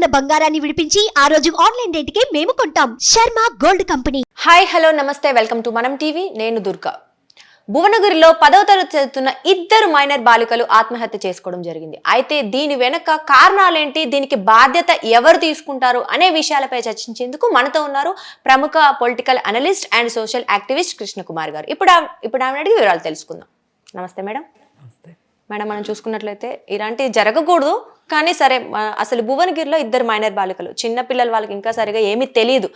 ఉన్న బంగారాన్ని విడిపించి ఆ రోజు ఆన్లైన్ రేటుకే మేము కొంటాం. Sharma gold company. Hi hello నమస్తే వెల్కమ్ టు మనం టీవీ. నేను దుర్గా. భువనగిరిలో పదవ తరగతి చదువుతున్న ఇద్దరు మైనర్ బాలికలు ఆత్మహత్య చేసుకోవడం జరిగింది. అయితే దీని వెనక కారణాలేంటి? దీనికి బాధ్యత ఎవరు తీసుకుంటారు? అనే విషయాలపై చర్చించేందుకు మనతో ఉన్నారు ప్రముఖ political analyst and social activist Krishnakumar గారు. ఇప్పుడు ఇప్పుడు ఆమె అడిగి వివరాలు తెలుసుకుందాం. నమస్తే మేడం. మేడం మనం చూసుకున్నట్లయితే ఇలాంటివి జరగకూడదు. కానీ సరే అసలు భువనగిరిలో ఇద్దరు మైనర్ బాలికలు చిన్న పిల్లలు వాళ్ళకి ఇంకా సరిగా ఏమీ తెలియదు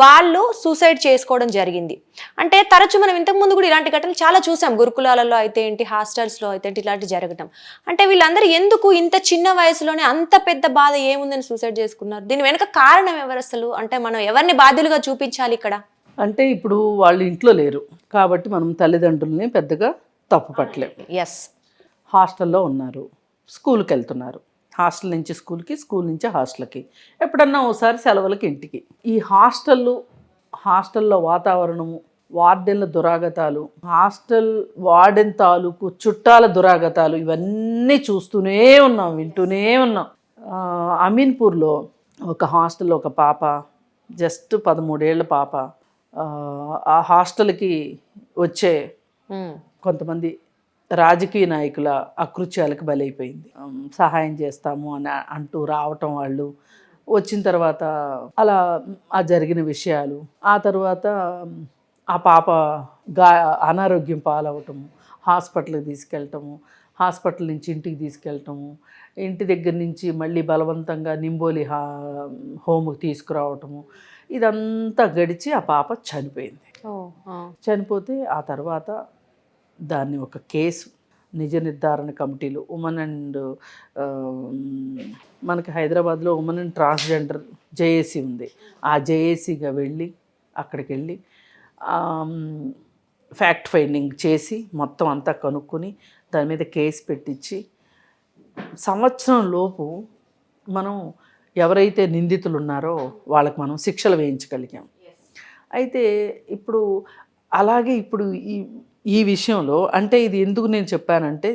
వాళ్ళు సూసైడ్ చేసుకోవడం జరిగింది. అంటే తరచు మనం ఇంతకు ముందు కూడా ఇలాంటి ఘటనలు చాలా చూసాం. గురుకులాలలో అయితే ఏంటి హాస్టల్స్లో అయితే ఏంటి ఇలాంటి జరగటం. అంటే వీళ్ళందరూ ఎందుకు ఇంత చిన్న వయసులోనే అంత పెద్ద బాధ ఏముందని సూసైడ్ చేసుకున్నారు? దీని వెనక కారణం ఎవరు అసలు? అంటే మనం ఎవరిని బాధ్యులుగా చూపించాలి ఇక్కడ? అంటే ఇప్పుడు వాళ్ళు ఇంట్లో లేరు. కాబట్టి మనం తల్లిదండ్రుల్ని పెద్దగా తప్పు పట్టలేం. ఎస్ హాస్టల్లో ఉన్నారు. స్కూల్కి వెళ్తున్నారు హాస్టల్ నుంచి స్కూల్కి స్కూల్ నుంచి హాస్టల్కి. ఎప్పుడన్నా ఒకసారి సెలవులకి ఇంటికి. ఈ హాస్టళ్ళు హాస్టల్లో వాతావరణము వార్డెన్ల దురాగతాలు హాస్టల్ వార్డెన్ తాలూకు చుట్టాల దురాగతాలు ఇవన్నీ చూస్తూనే ఉన్నాం వింటూనే ఉన్నాం. అమీన్పూర్లో ఒక హాస్టల్లో ఒక పాప జస్ట్ పదమూడేళ్ళ పాప ఆ, హాస్టల్కి వచ్చే. కొంతమంది రాజకీయ నాయకుల అకృత్యాలకు బలైపోయింది. సహాయం చేస్తాము అని అంటూ రావటం వాళ్ళు వచ్చిన తర్వాత అలా ఆ జరిగిన విషయాలు ఆ తర్వాత ఆ పాప గా అనారోగ్యం పాలవటము హాస్పిటల్కి తీసుకెళ్ళటము హాస్పిటల్ నుంచి ఇంటికి తీసుకెళ్ళటము ఇంటి దగ్గర నుంచి మళ్ళీ బలవంతంగా నింబోలి హా హోమ్కి తీసుకురావటము ఇదంతా గడిచి ఆ పాప చనిపోయింది. చనిపోతే ఆ తర్వాత దాన్ని ఒక కేసు నిజ నిర్ధారణ కమిటీలు ఉమెన్ అండ్ మనకి హైదరాబాద్లో ఉమెన్ అండ్ ట్రాన్స్జెండర్ జేఏసీ ఉంది. ఆ జేఏసీగా వెళ్ళి అక్కడికి వెళ్ళి ఫ్యాక్ట్ ఫైండింగ్ చేసి మొత్తం అంతా కనుక్కొని దాని మీద కేసు పెట్టించి సంవత్సరం లోపు మనం ఎవరైతే నిందితులు ఉన్నారో వాళ్ళకి మనం శిక్షలు వేయించగలిగాం. అయితే ఇప్పుడు అలాగే ఇప్పుడు ఈ ఈ విషయంలో అంటే ఇది ఎందుకు నేను చెప్పానంటే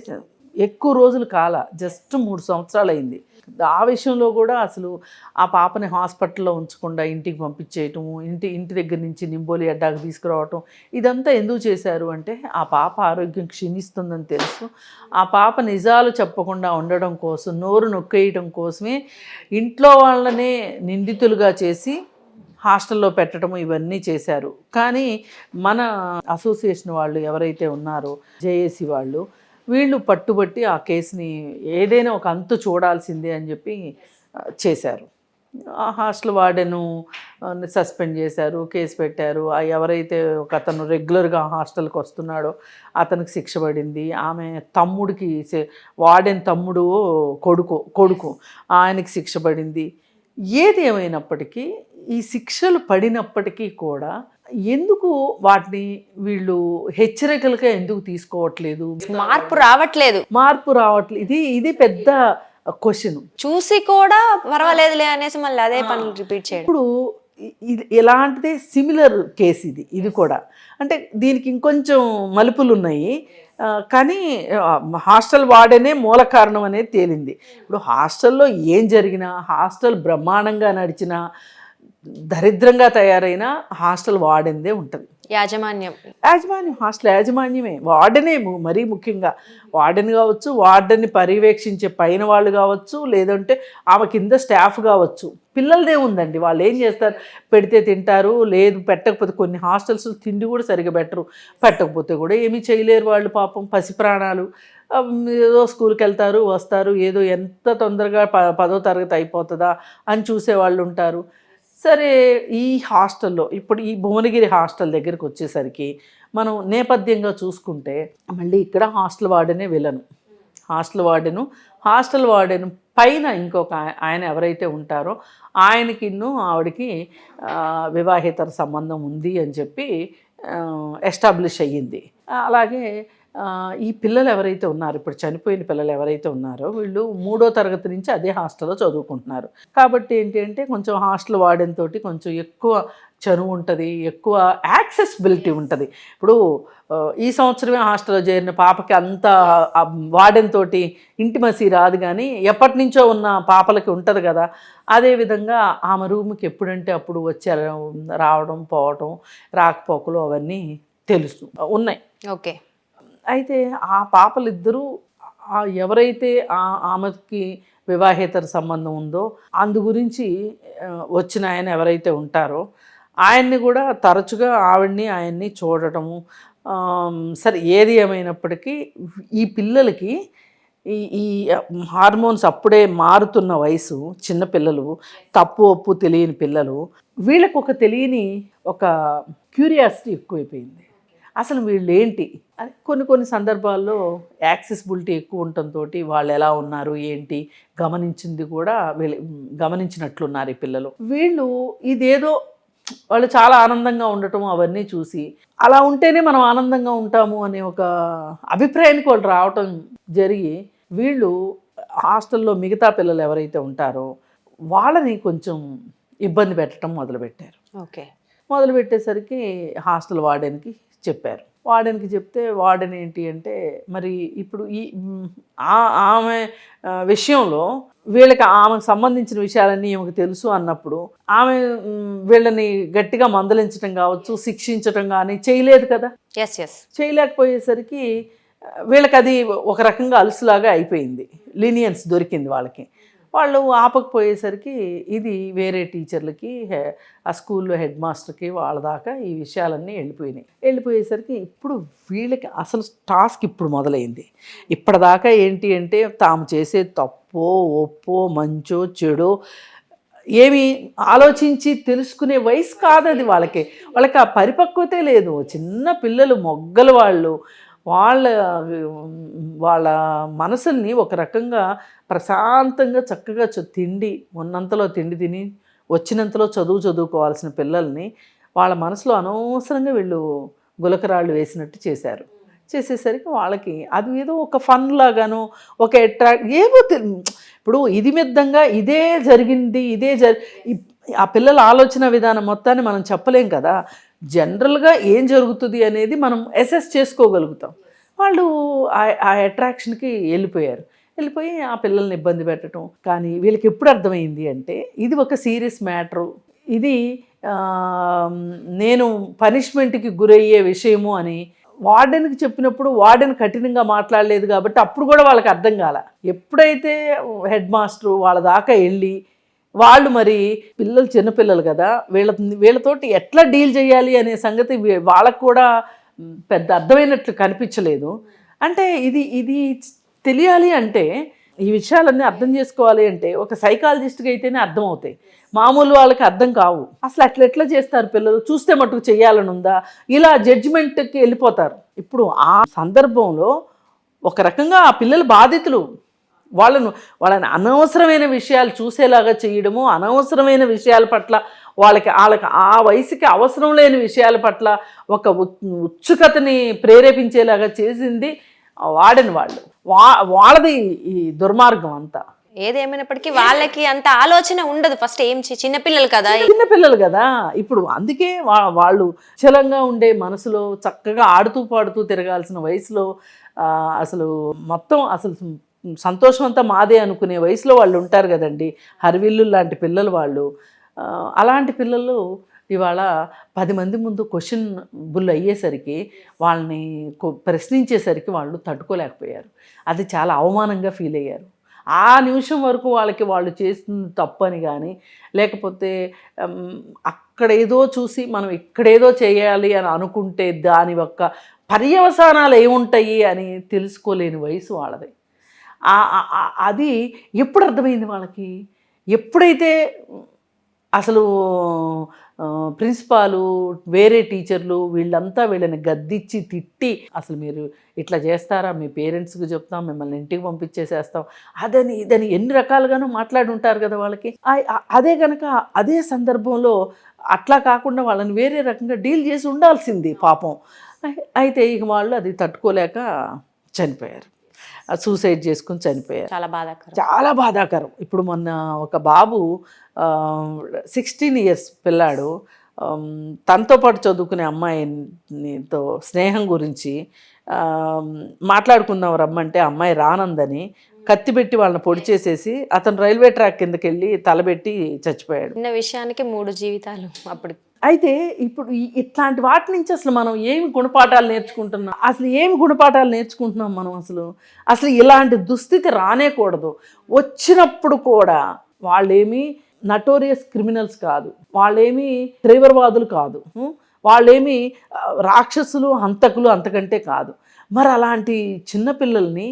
ఎక్కువ రోజులు కాల జస్ట్ మూడు సంవత్సరాలు అయింది. ఆ విషయంలో కూడా అసలు ఆ పాపని హాస్పిటల్లో ఉంచకుండా ఇంటికి పంపించేయటము ఇంటి ఇంటి దగ్గర నుంచి నింబోలి అడ్డాకు తీసుకురావటం ఇదంతా ఎందుకు చేశారు అంటే ఆ పాప ఆరోగ్యం క్షీణిస్తుందని తెలుసు. ఆ పాప నిజాలు చెప్పకుండా ఉండడం కోసం నోరు నొక్కేయడం కోసమే ఇంట్లో వాళ్ళనే నిందితులుగా చేసి హాస్టల్లో పెట్టడం ఇవన్నీ చేశారు. కానీ మన అసోసియేషన్ వాళ్ళు ఎవరైతే ఉన్నారో జేఏసీ వాళ్ళు వీళ్ళు పట్టుబట్టి ఆ కేసుని ఏదైనా ఒక అంతు చూడాల్సిందే అని చెప్పి చేశారు. ఆ హాస్టల్ వార్డెను సస్పెండ్ చేశారు కేసు పెట్టారు. ఎవరైతే ఒక అతను రెగ్యులర్గా హాస్టల్కి వస్తున్నాడో అతనికి శిక్ష పడింది. ఆమె తమ్ముడికి వాడెన్ వార్డెన్ తమ్ముడు కొడుకు కొడుకు. ఆయనకి శిక్ష పడింది. ఏది ఏమైనప్పటికీ ఈ శిక్షలు పడినప్పటికీ కూడా ఎందుకు వాటిని వీళ్ళు హెచ్చరికలుగా ఎందుకు తీసుకోవట్లేదు? మార్పు రావట్లేదు. మార్పు రావట్లేదు ఇది ఇది పెద్ద క్వశ్చన్. చూసి కూడా పర్వాలేదులే అనేసి మళ్ళీ అదే పనులు రిపీట్ చేయడం. ఇప్పుడు ఇది ఎలాంటిదే సిమిలర్ కేసు ఇది ఇది కూడా. అంటే దీనికి ఇంకొంచెం మలుపులు ఉన్నాయి కానీ హాస్టల్ వాడనే మూల కారణం అనేది తేలింది. ఇప్పుడు హాస్టల్లో ఏం జరిగినా హాస్టల్ బ్రహ్మాండంగా నడిచినా దరిద్రంగా తయారైన హాస్టల్ వాడిందే ఉంటుంది. యాజమాన్యం. యాజమాన్యం హాస్టల్ యాజమాన్యమే. వార్డెనే మరీ ముఖ్యంగా. వార్డెన్ కావచ్చు వార్డెన్ని పర్యవేక్షించే పైన వాళ్ళు కావచ్చు లేదంటే ఆమె కింద స్టాఫ్ కావచ్చు. పిల్లలదే ఉందండి. వాళ్ళు ఏం చేస్తారు? పెడితే తింటారు లేదు పెట్టకపోతే కొన్ని హాస్టల్స్ తిండి కూడా సరిగా పెట్టరు. పెట్టకపోతే కూడా ఏమీ చేయలేరు వాళ్ళు పాపం. పసి ప్రాణాలు ఏదో స్కూల్కి వెళ్తారు వస్తారు ఏదో ఎంత తొందరగా ప పదో తరగతి అయిపోతుందా అని చూసే వాళ్ళు ఉంటారు. సరే ఈ హాస్టల్లో ఇప్పుడు ఈ భువనగిరి హాస్టల్ దగ్గరికి వచ్చేసరికి మనం నేపథ్యంగా చూసుకుంటే మళ్ళీ ఇక్కడ హాస్టల్ వార్డెనే వెళ్ళను హాస్టల్ వార్డెను హాస్టల్ వార్డెను పైన ఇంకొక ఆయన ఎవరైతే ఉంటారో ఆయనకి ఆవిడకి వివాహేతర సంబంధం ఉంది అని చెప్పి ఎస్టాబ్లిష్ అయ్యింది. అలాగే ఈ పిల్లలు ఎవరైతే ఉన్నారో ఇప్పుడు చనిపోయిన పిల్లలు ఎవరైతే ఉన్నారో వీళ్ళు మూడో తరగతి నుంచి అదే హాస్టల్లో చదువుకుంటున్నారు. కాబట్టి ఏంటి అంటే కొంచెం హాస్టల్ వార్డెన్ తోటి కొంచెం ఎక్కువ చనువు ఉంటుంది ఎక్కువ యాక్సెసిబిలిటీ ఉంటుంది. ఇప్పుడు ఈ సంవత్సరమే హాస్టల్లో చేరిన పాపకి అంత వార్డెన్ ఇంటిమసీ రాదు కానీ ఎప్పటి నుంచో ఉన్న పాపలకి ఉంటుంది కదా. అదేవిధంగా ఆమె రూమ్కి ఎప్పుడంటే అప్పుడు వచ్చే రావడం పోవడం రాకపోకలు అవన్నీ తెలుసు ఉన్నాయి. ఓకే. అయితే ఆ పాపలిద్దరూ ఆ ఎవరైతే ఆ ఆమెకి వివాహేతర సంబంధం ఉందో అందు గురించి వచ్చిన ఆయన ఎవరైతే ఉంటారో ఆయన్ని కూడా తరచుగా ఆవిడ్ని ఆయన్ని చూడటము సరే ఏది ఏమైనప్పటికీ ఈ పిల్లలకి ఈ ఈ హార్మోన్స్ అప్పుడే మారుతున్న వయసు చిన్న పిల్లలు తప్పు ఒప్పు తెలియని పిల్లలు వీళ్ళకు ఒక తెలియని ఒక క్యూరియాసిటీ ఎక్కువైపోయింది. అసలు వీళ్ళు ఏంటి అని కొన్ని కొన్ని సందర్భాల్లో యాక్సెసిబిలిటీ ఎక్కువ ఉండటంతో వాళ్ళు ఎలా ఉన్నారు ఏంటి? గమనించింది కూడా వీళ్ళు గమనించినట్లున్నారు ఈ పిల్లలు. వీళ్ళు ఇదేదో వాళ్ళు చాలా ఆనందంగా ఉండటం అవన్నీ చూసి అలా ఉంటేనే మనం ఆనందంగా ఉంటాము అనే ఒక అభిప్రాయానికి వాళ్ళు రావటం జరిగి వీళ్ళు హాస్టల్లో మిగతా పిల్లలు ఎవరైతే ఉంటారో వాళ్ళని కొంచెం ఇబ్బంది పెట్టడం మొదలుపెట్టారు. ఓకే. మొదలు పెట్టేసరికి హాస్టల్ వార్డెన్కి చెప్పారు. వార్డెన్కి చెప్తే వార్డెన్ ఏంటి అంటే మరి ఇప్పుడు ఈ ఆమె విషయంలో వీళ్ళకి ఆమెకు సంబంధించిన విషయాలన్నీ ఈమెకు తెలుసు అన్నప్పుడు ఆమె వీళ్ళని గట్టిగా మందలించడం కావచ్చు శిక్షించడం కానీ చేయలేదు కదా? ఎస్ ఎస్ చేయలేకపోయేసరికి వీళ్ళకి అది ఒక రకంగా అలుసులాగా అయిపోయింది. లీనియన్స్ దొరికింది వాళ్ళకి. వాళ్ళు ఆపకపోయేసరికి ఇది వేరే టీచర్లకి హె- ఆ స్కూల్లో హెడ్ మాస్టర్కి వాళ్ళ దాకా ఈ విషయాలన్నీ వెళ్ళిపోయినాయి. వెళ్ళిపోయేసరికి ఇప్పుడు వీళ్ళకి అసలు టాస్క్ ఇప్పుడు మొదలైంది. ఇప్పటిదాకా ఏంటి అంటే తాము చేసే తప్పో ఒప్పో మంచో చెడో ఏమి ఆలోచించి తెలుసుకునే వయసు కాదు అది వాళ్ళకి. వాళ్ళకి ఆ పరిపక్వతే లేదు. చిన్న పిల్లలు మొగ్గలు వాళ్ళు వాళ్ళ వాళ్ళ మనసుల్ని ఒక రకంగా ప్రశాంతంగా చక్కగా తిండి ఉన్నంతలో తిండి తిని వచ్చినంతలో చదువు చదువుకోవాల్సిన పిల్లల్ని వాళ్ళ మనసులో అనవసరంగా వీళ్ళు గులకరాళ్ళు వేసినట్టు చేశారు. చేసేసరికి వాళ్ళకి అది ఏదో ఒక ఫన్ లాగాను ఒక అట్రాక్ట్ ఏమో ఇప్పుడు ఇది మిద్దంగా ఇదే జరిగింది ఇదే జరి ఆ పిల్లల ఆలోచన విధానం మొత్తాన్ని మనం చెప్పలేం కదా. జనరల్గా ఏం జరుగుతుంది అనేది మనం అసెస్ చేసుకోగలుగుతాం. వాళ్ళు ఆ- ఆ అట్రాక్షన్కి వెళ్ళిపోయారు. వెళ్ళిపోయి ఆ పిల్లల్ని ఇబ్బంది పెట్టడం కానీ వీళ్ళకి ఎప్పుడు అర్థమైంది అంటే ఇది ఒక సీరియస్ మ్యాటరు ఇది నేను పనిష్మెంట్కి గురయ్యే విషయము అని వార్డెన్కి చెప్పినప్పుడు వార్డెన్ కఠినంగా మాట్లాడలేదు కాబట్టి అప్పుడు కూడా వాళ్ళకి అర్థం కాల. ఎప్పుడైతే హెడ్ మాస్టర్ వాళ్ళ దాకా వెళ్ళి వాళ్ళు మరి పిల్లలు చిన్నపిల్లలు కదా వీళ్ళ వీళ్ళతోటి ఎట్లా డీల్ చేయాలి అనే సంగతి వాళ్ళకు కూడా పెద్ద అర్థమైనట్లు కనిపించలేదు. అంటే ఇది ఇది తెలియాలి అంటే ఈ విషయాలన్నీ అర్థం చేసుకోవాలి అంటే ఒక సైకాలజిస్ట్కి అయితేనే అర్థం అవుతాయి మామూలు వాళ్ళకి అర్థం కావు. అసలు అట్లా ఎట్లా చేస్తారు పిల్లలు? చూస్తే మటుకు చేయాలని ఉందా? ఇలా జడ్జిమెంట్కి వెళ్ళిపోతారు. ఇప్పుడు ఆ సందర్భంలో ఒక రకంగా ఆ పిల్లలు బాధితులు వాళ్ళను వాళ్ళని అనవసరమైన విషయాలు చూసేలాగా చేయడము అనవసరమైన విషయాల పట్ల వాళ్ళకి వాళ్ళకి ఆ వయసుకి అవసరం లేని విషయాల పట్ల ఒక ఉత్- ఉత్సుకతని ప్రేరేపించేలాగా చేసింది వాడని వాళ్ళు. వా వాళ్ళది ఈ దుర్మార్గం అంతా. ఏదేమైనప్పటికీ వాళ్ళకి అంత ఆలోచన ఉండదు ఫస్ట్ ఏం చి- చిన్నపిల్లలు కదా. చిన్న పిల్లలు కదా. ఇప్పుడు అందుకే వా- వాళ్ళు చలంగా ఉండే మనసులో చక్కగా ఆడుతూ పాడుతూ తిరగాల్సిన వయసులో అసలు మొత్తం అసలు సంతోషం అంతా మాదే అనుకునే వయసులో వాళ్ళు ఉంటారు కదండి. హరివిల్లు లాంటి పిల్లలు వాళ్ళు. అలాంటి పిల్లలు ఇవాళ పది మంది ముందు క్వశ్చన్ బుల్ అయ్యేసరికి వాళ్ళని ప్రశ్నించేసరికి వాళ్ళు తట్టుకోలేకపోయారు. అది చాలా అవమానంగా ఫీల్ అయ్యారు. ఆ నిమిషం వరకు వాళ్ళకి వాళ్ళు చేస్తుంది తప్పని కానీ లేకపోతే అక్కడేదో చూసి మనం ఇక్కడేదో చేయాలి అని అనుకుంటే దాని యొక్క పర్యవసానాలు ఏముంటాయి అని తెలుసుకోలేని వయసు వాళ్ళది. అది ఎప్పుడు అర్థమైంది వాళ్ళకి? ఎప్పుడైతే అసలు ప్రిన్సిపాలు వేరే టీచర్లు వీళ్ళంతా వీళ్ళని గద్దిచ్చి తిట్టి అసలు మీరు ఇట్లా చేస్తారా? మీ పేరెంట్స్కి చెప్తాం మిమ్మల్ని ఇంటికి పంపించేసేస్తాం. అదని ఇదని ఎన్ని రకాలుగానో మాట్లాడి ఉంటారు కదా వాళ్ళకి. అదే కనుక అదే సందర్భంలో అట్లా కాకుండా వాళ్ళని వేరే రకంగా డీల్ చేసి ఉండాల్సింది పాపం. అయితే ఇక వాళ్ళు అది తట్టుకోలేక చనిపోయారు. సూసైడ్ చేసుకుని చనిపోయారు. చాలా బాధాకరం. చాలా బాధాకరం. ఇప్పుడు మొన్న ఒక బాబు సిక్స్టీన్ ఇయర్స్ పిల్లాడు తనతో పాటు చదువుకునే అమ్మాయితో స్నేహం గురించి మాట్లాడుకుందాం రమ్మంటే అమ్మాయి రానందని కత్తి పెట్టి వాళ్ళని పొడి చేసేసి అతను రైల్వే ట్రాక్ కిందకి వెళ్ళి తలబెట్టి చచ్చిపోయాడు. చిన్న విషయానికి మూడు జీవితాలు అప్పుడు అయితే ఇప్పుడు ఇట్లాంటి వాటి నుంచి అసలు మనం ఏమి గుణపాఠాలు నేర్చుకుంటున్నాం? అసలు ఏమి గుణపాఠాలు నేర్చుకుంటున్నాం మనం అసలు? అసలు ఇలాంటి దుస్థితి రానేకూడదు. వచ్చినప్పుడు కూడా వాళ్ళేమి నటోరియస్ క్రిమినల్స్ కాదు. వాళ్ళేమి తీవ్రవాదులు కాదు. వాళ్ళేమి రాక్షసులు హంతకులు అంతకంటే కాదు. మరి అలాంటి చిన్నపిల్లల్ని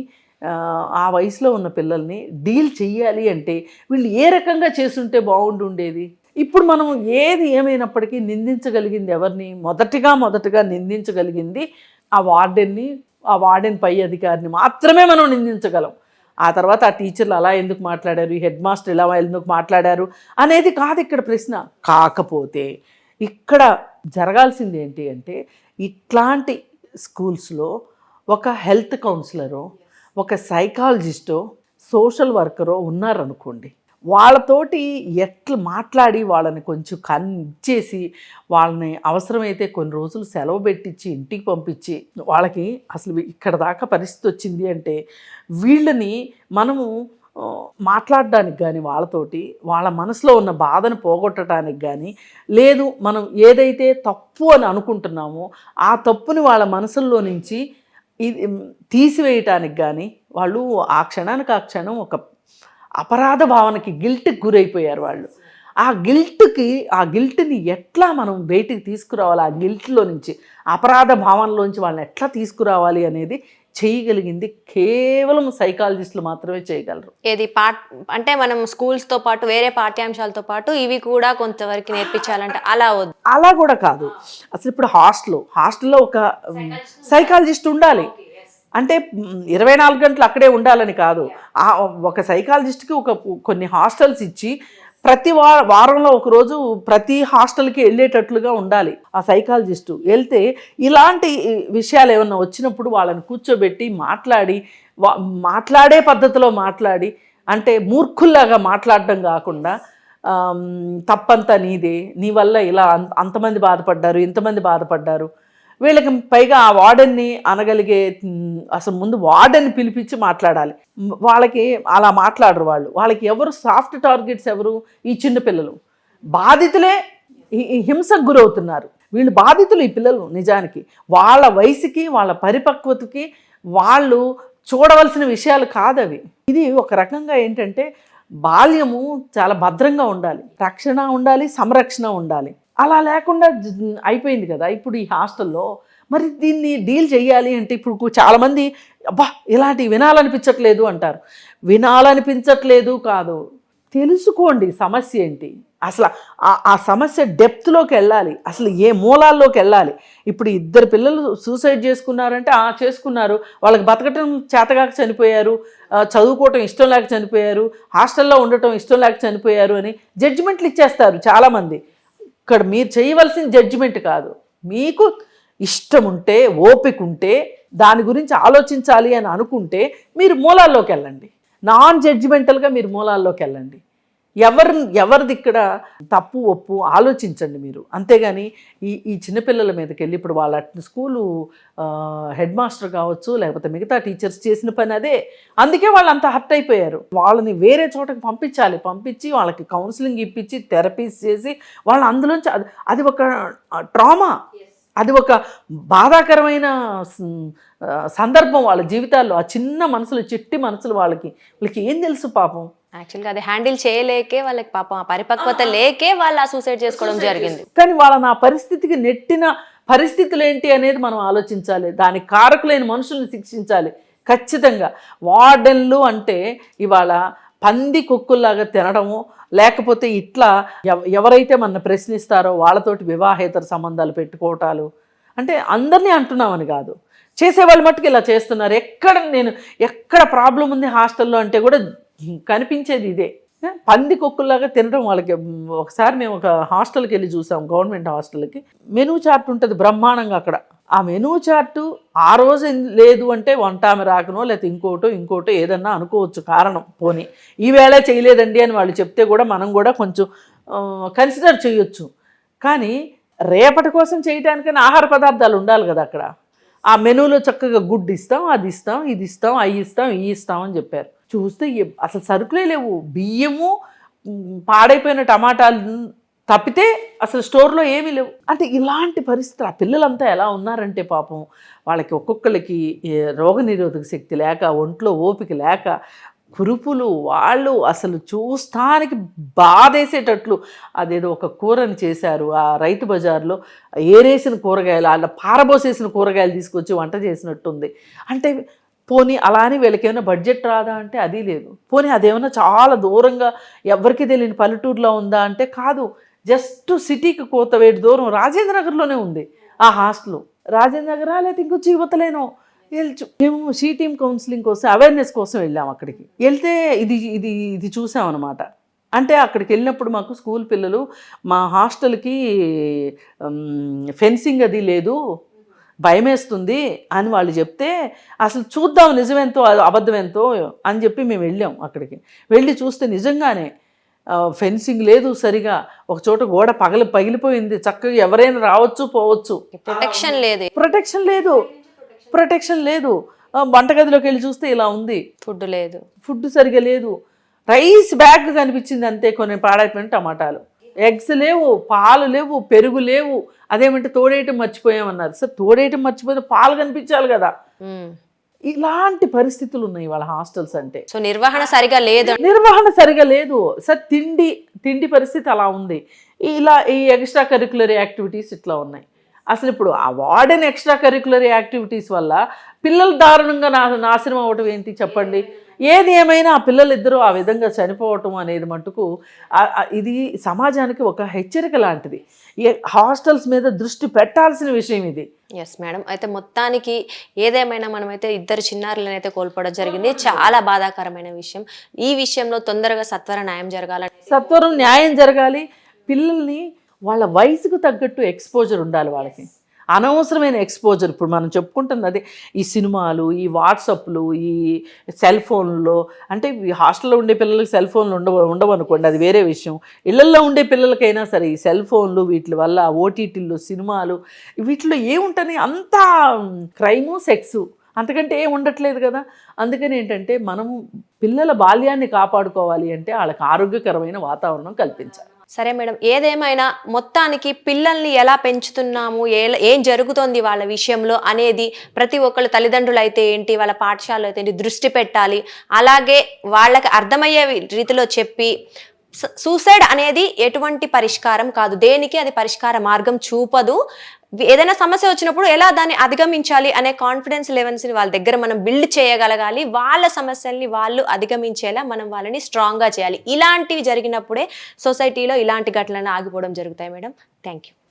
ఆ, వయసులో ఉన్న పిల్లల్ని డీల్ చెయ్యాలి అంటే వీళ్ళు ఏ రకంగా చేసుంటే బాగుండుండేది? ఇప్పుడు మనం ఏది ఏమైనప్పటికీ నిందించగలిగింది ఎవరిని? మొదటిగా మొదటగా నిందించగలిగింది ఆ వార్డెన్ని ఆ వార్డెన్ పై అధికారిని మాత్రమే మనం నిందించగలం. ఆ తర్వాత ఆ టీచర్లు అలా ఎందుకు మాట్లాడారు? ఈ హెడ్ మాస్టర్ ఇలా ఎందుకు మాట్లాడారు? అనేది కాదు ఇక్కడ ప్రశ్న. కాకపోతే ఇక్కడ జరగాల్సింది ఏంటి అంటే ఇట్లాంటి స్కూల్స్లో ఒక హెల్త్ కౌన్సిలరో ఒక సైకాలజిస్టో సోషల్ వర్కరో ఉన్నారనుకోండి. వాళ్ళతోటి ఎట్లా మాట్లాడి వాళ్ళని కొంచెం కన్చేసి వాళ్ళని అవసరమైతే కొన్ని రోజులు సెలవు పెట్టించి ఇంటికి పంపించి వాళ్ళకి అసలు ఇక్కడ దాకా పరిస్థితి వచ్చింది అంటే వీళ్ళని మనము మాట్లాడడానికి కానీ వాళ్ళతోటి వాళ్ళ మనసులో ఉన్న బాధను పోగొట్టడానికి కానీ లేదు మనం ఏదైతే తప్పు అని అనుకుంటున్నామో ఆ తప్పుని వాళ్ళ మనసుల్లో నుంచి ఇది తీసివేయటానికి కానీ వాళ్ళు ఆ క్షణానికి ఆ క్షణం ఒక అపరాధ భావనకి గిల్ట్కి గురైపోయారు వాళ్ళు. ఆ గిల్ట్కి ఆ గిల్ట్ని ఎట్లా మనం బయటికి తీసుకురావాలి? ఆ గిల్ట్లో నుంచి అపరాధ భావనలోంచి వాళ్ళని ఎట్లా తీసుకురావాలి అనేది చేయగలిగింది కేవలం సైకాలజిస్టులు మాత్రమే చేయగలరు. ఏది పాఠ అంటే మనం స్కూల్స్తో పాటు వేరే పాఠ్యాంశాలతో పాటు ఇవి కూడా కొంతవరకు నేర్పించాలంటే అలా వద్దు. అలా కూడా కాదు. అసలు ఇప్పుడు హాస్టల్ హాస్టల్లో ఒక సైకాలజిస్ట్ ఉండాలి. అంటే ఇరవై నాలుగు గంటలు అక్కడే ఉండాలని కాదు. ఆ ఒక సైకాలజిస్ట్కి ఒక కొన్ని హాస్టల్స్ ఇచ్చి ప్రతి వారంలో ఒకరోజు ప్రతి హాస్టల్కి వెళ్ళేటట్లుగా ఉండాలి. ఆ సైకాలజిస్టు వెళ్తే ఇలాంటి విషయాలు ఏమన్నా వచ్చినప్పుడు వాళ్ళని కూర్చోబెట్టి మాట్లాడి మాట్లాడే పద్ధతిలో మాట్లాడి అంటే మూర్ఖుల్లాగా మాట్లాడడం కాకుండా తప్పంతా నీదే నీ వల్ల ఇలా అంత- అంతమంది బాధపడ్డారు ఇంతమంది బాధపడ్డారు వీళ్ళకి పైగా ఆ వార్డెన్ని అనగలిగే అసలు ముందు వార్డెన్ పిలిపించి మాట్లాడాలి. వాళ్ళకి అలా మాట్లాడరు వాళ్ళు. వాళ్ళకి ఎవరు సాఫ్ట్ టార్గెట్స్ ఎవరు? ఈ చిన్న పిల్లలు. బాధితులే ఈ హింసకు గురవుతున్నారు. వీళ్ళు బాధితులు ఈ పిల్లలు నిజానికి. వాళ్ళ వయసుకి వాళ్ళ పరిపక్వతకి వాళ్ళు చూడవలసిన విషయాలు కాదవి. ఇది ఒక రకంగా ఏంటంటే బాల్యము చాలా భద్రంగా ఉండాలి. రక్షణ ఉండాలి సంరక్షణ ఉండాలి. అలా లేకుండా అయిపోయింది కదా. ఇప్పుడు ఈ హాస్టల్లో మరి దీన్ని డీల్ చేయాలి అంటే ఇప్పుడు చాలామంది అబ్బా ఇలాంటివి వినాలనిపించట్లేదు అంటారు. వినాలనిపించట్లేదు కాదు. తెలుసుకోండి సమస్య ఏంటి? అసలు ఆ- సమస్య డెప్త్లోకి వెళ్ళాలి. అసలు ఏ మూలాల్లోకి వెళ్ళాలి? ఇప్పుడు ఇద్దరు పిల్లలు సూసైడ్ చేసుకున్నారంటే ఆ చేసుకున్నారు. వాళ్ళకి బతకటం చేతగాక చనిపోయారు. చదువుకోవటం ఇష్టం లేక చనిపోయారు. హాస్టల్లో ఉండటం ఇష్టం లేక చనిపోయారు అని జడ్జిమెంట్లు ఇచ్చేస్తారు చాలామంది. ఇక్కడ మీరు చేయవలసిన జడ్జిమెంట్ కాదు. మీకు ఇష్టం ఉంటే ఓపిక ఉంటే దాని గురించి ఆలోచించాలి అని అనుకుంటే మీరు మూలాల్లోకి వెళ్ళండి. నాన్ జడ్జిమెంటల్గా మీరు మూలాల్లోకి వెళ్ళండి. ఎవరి ఎవరిది ఇక్కడ తప్పు ఒప్పు ఆలోచించండి మీరు. అంతేగాని ఈ ఈ చిన్నపిల్లల మీదకి వెళ్ళి ఇప్పుడు వాళ్ళ స్కూలు హెడ్ మాస్టర్ కావచ్చు లేకపోతే మిగతా టీచర్స్ చేసిన పని అదే. అందుకే వాళ్ళు అంత హర్ట్ అయిపోయారు. వాళ్ళని వేరే చోటకి పంపించాలి. పంపించి వాళ్ళకి కౌన్సిలింగ్ ఇప్పించి థెరపీస్ చేసి వాళ్ళు అందులోంచి అది అది ఒక ట్రామా. అది ఒక బాధాకరమైన సందర్భం వాళ్ళ జీవితాల్లో. ఆ చిన్న మనసులు చిట్టి మనసులు వాళ్ళకి. వాళ్ళకి ఏం తెలుసు పాపం? యాక్చువల్గా అది హ్యాండిల్ చేయలేకే వాళ్ళకి పాపం ఆ పరిపక్వత లేకే వాళ్ళు ఆ సూసైడ్ చేసుకోవడం జరిగింది. కానీ వాళ్ళని ఆ పరిస్థితికి నెట్టిన పరిస్థితులు ఏంటి అనేది మనం ఆలోచించాలి. దానికి కారకులైన మనుషుల్ని శిక్షించాలి. ఖచ్చితంగా. వార్డెన్లు అంటే ఇవాళ పంది కుక్కుల్లాగా తినడము లేకపోతే ఇట్లా ఎవ- ఎవరైతే మన ప్రశ్నిస్తారో వాళ్ళతోటి వివాహేతర సంబంధాలు పెట్టుకోవటాలు అంటే అందరినీ అంటున్నామని కాదు. చేసేవాళ్ళు మట్టుకు ఇలా చేస్తున్నారు. ఎక్కడ నేను ఎక్కడ ప్రాబ్లం ఉంది హాస్టల్లో అంటే కూడా కనిపించేది ఇదే. పంది కుక్కలాగా తినడం వాళ్ళకి ఒకసారి మేము ఒక హాస్టల్కి వెళ్ళి చూసాం గవర్నమెంట్ హాస్టల్కి. మెనూ చార్ట్ ఉంటుంది బ్రహ్మాండంగా అక్కడ. ఆ మెనూ చార్టు ఆ రోజు లేదు అంటే వంట ఆమె రాకనో లేకపోతే ఇంకోటో ఇంకోటో ఏదన్నా అనుకోవచ్చు కారణం పోనీ. ఈవేళ చేయలేదండి అని వాళ్ళు చెప్తే కూడా మనం కూడా కొంచెం కన్సిడర్ చేయొచ్చు. కానీ రేపటి కోసం చేయడానికైనా ఆహార పదార్థాలు ఉండాలి కదా అక్కడ. ఆ మెనూలో చక్కగా గుడ్డు ఇస్తాం అది ఇస్తాం ఇది ఇస్తాం అవి ఇస్తాం ఇవి ఇస్తాం అని చెప్పారు. చూస్తే అసలు సరుకులే లేవు. బియ్యము పాడైపోయిన టమాటాలు తప్పితే అసలు స్టోర్లో ఏమీ లేవు. అంటే ఇలాంటి పరిస్థితులు ఆ పిల్లలంతా ఎలా ఉన్నారంటే పాపం వాళ్ళకి ఒక్కొక్కరికి రోగ నిరోధక శక్తి లేక ఒంట్లో ఓపిక లేక కురుపులు వాళ్ళు అసలు చూస్తానికి బాధేసేటట్లు అదేదో ఒక కూరని చేశారు. ఆ రైతు బజార్లో ఏరేసిన కూరగాయలు అలా పారబోసేసిన కూరగాయలు తీసుకొచ్చి వంట చేసినట్టుంది. అంటే పోనీ అలా అని వీళ్ళకి ఏమైనా బడ్జెట్ రాదా అంటే అది లేదు. పోనీ అదేమన్నా చాలా దూరంగా ఎవరికి తెలియని పల్లెటూరులో ఉందా అంటే కాదు. జస్ట్ సిటీకి కోతవేటి దూరం రాజేంద్ర నగర్లోనే ఉంది ఆ హాస్టల్. రాజేంద్ర నగరా లేకపోతే ఇంకో జీవతలేనో వెళ్ళచ్చు మేము షీ టీమ్ కౌన్సిలింగ్ కోసం అవేర్నెస్ కోసం వెళ్ళాం అక్కడికి. వెళ్తే ఇది ఇది ఇది చూసామన్నమాట. అంటే అక్కడికి వెళ్ళినప్పుడు మాకు స్కూల్ పిల్లలు మా హాస్టల్కి ఫెన్సింగ్ అది లేదు. భయమేస్తుంది అని వాళ్ళు చెప్తే అసలు చూద్దాం నిజమెంతో అబద్ధమెంతో అని చెప్పి మేము వెళ్ళాం అక్కడికి. వెళ్ళి చూస్తే నిజంగానే ఫెన్సింగ్ లేదు సరిగా. ఒక చోట గోడ పగలి పగిలిపోయింది. చక్కగా ఎవరైనా రావచ్చు పోవచ్చు. ప్రొటెక్షన్ లేదు. ప్రొటెక్షన్ లేదు. ప్రొటెక్షన్ లేదు. వంటగదిలోకి వెళ్ళి చూస్తే ఇలా ఉంది. ఫుడ్ లేదు. ఫుడ్ సరిగా లేదు. రైస్ బ్యాగ్ కనిపించింది అంతే కొన్ని పాడైపోయిన టమాటాలు. ఎగ్స్ లేవు పాలు లేవు పెరుగు లేవు. అదేమంటే తోడేయటం మర్చిపోయామన్నారు. సార్ తోడేయటం మర్చిపోతే పాలు కనిపించాలి కదా. ఇలాంటి పరిస్థితులు ఉన్నాయి వాళ్ళ హాస్టల్స్ అంటే. సో నిర్వహణ సరిగా లేదు నిర్వహణ సరిగా లేదు. సార్ తిండి తిండి పరిస్థితి అలా ఉంది. ఇలా ఈ ఎక్స్ట్రా కరికులర్ యాక్టివిటీస్ ఇట్లా ఉన్నాయి. అసలు ఇప్పుడు ఆ వార్డెన్ ఎక్స్ట్రా కరికులర్ యాక్టివిటీస్ వల్ల పిల్లలు దారుణంగా నా నాశనం అవ్వటం ఏంటి చెప్పండి? ఏది ఏమైనా ఆ పిల్లలిద్దరూ ఆ విధంగా చనిపోవటం అనేది మటుకు ఇది సమాజానికి ఒక హెచ్చరిక లాంటిది. హాస్టల్స్ మీద దృష్టి పెట్టాల్సిన విషయం ఇది. ఎస్ మేడం అయితే మొత్తానికి ఏదేమైనా మనమైతే ఇద్దరు చిన్నారులను అయితే కోల్పోవడం జరిగింది. చాలా బాధాకరమైన విషయం. ఈ విషయంలో తొందరగా సత్వర న్యాయం జరగాలని సత్వరం న్యాయం జరగాలి. పిల్లల్ని వాళ్ళ వయసుకు తగ్గట్టు ఎక్స్పోజర్ ఉండాలి వాళ్ళకి. అనవసరమైన ఎక్స్పోజర్ ఇప్పుడు మనం చెప్పుకుంటుంది అదే ఈ సినిమాలు ఈ వాట్సప్లు ఈ సెల్ ఫోన్లో అంటే హాస్టల్లో ఉండే పిల్లలకి సెల్ ఫోన్లు ఉండవు ఉండవు అనుకోండి అది వేరే విషయం. ఇళ్ళల్లో ఉండే పిల్లలకైనా సరే ఈ సెల్ ఫోన్లు వీటి వల్ల ఓటీటీల్లో సినిమాలు వీటిలో ఏముంటుంది అంతా క్రైము సెక్సు అంతకంటే ఏం ఉండట్లేదు కదా? అందుకని ఏంటంటే మనం పిల్లల బాల్యాన్ని కాపాడుకోవాలి అంటే వాళ్ళకి ఆరోగ్యకరమైన వాతావరణం కల్పించాలి. సరే మేడం ఏదేమైనా మొత్తానికి పిల్లల్ని ఎలా పెంచుతున్నాము ఏ- ఏం జరుగుతోంది వాళ్ళ విషయంలో అనేది ప్రతి ఒక్కళ్ళు తల్లిదండ్రులు అయితే ఏంటి వాళ్ళ పాఠశాలలో అయితే ఏంటి దృష్టి పెట్టాలి. అలాగే వాళ్ళకి అర్థమయ్యే రీతిలో చెప్పి స- సూసైడ్ అనేది ఎటువంటి పరిష్కారం కాదు. దేనికి అది పరిష్కార మార్గం చూపదు. ఏదైనా సమస్య వచ్చినప్పుడు ఎలా దాన్ని అధిగమించాలి అనే కాన్ఫిడెన్స్ లెవెల్స్ని వాళ్ళ దగ్గర మనం బిల్డ్ చేయగలగాలి. వాళ్ళ సమస్యల్ని వాళ్ళు అధిగమించేలా మనం వాళ్ళని స్ట్రాంగ్గా చేయాలి. ఇలాంటివి జరిగినప్పుడే సొసైటీలో ఇలాంటి ఘటనలు ఆగిపోవడం జరుగుతాయి madam. Thank you thank you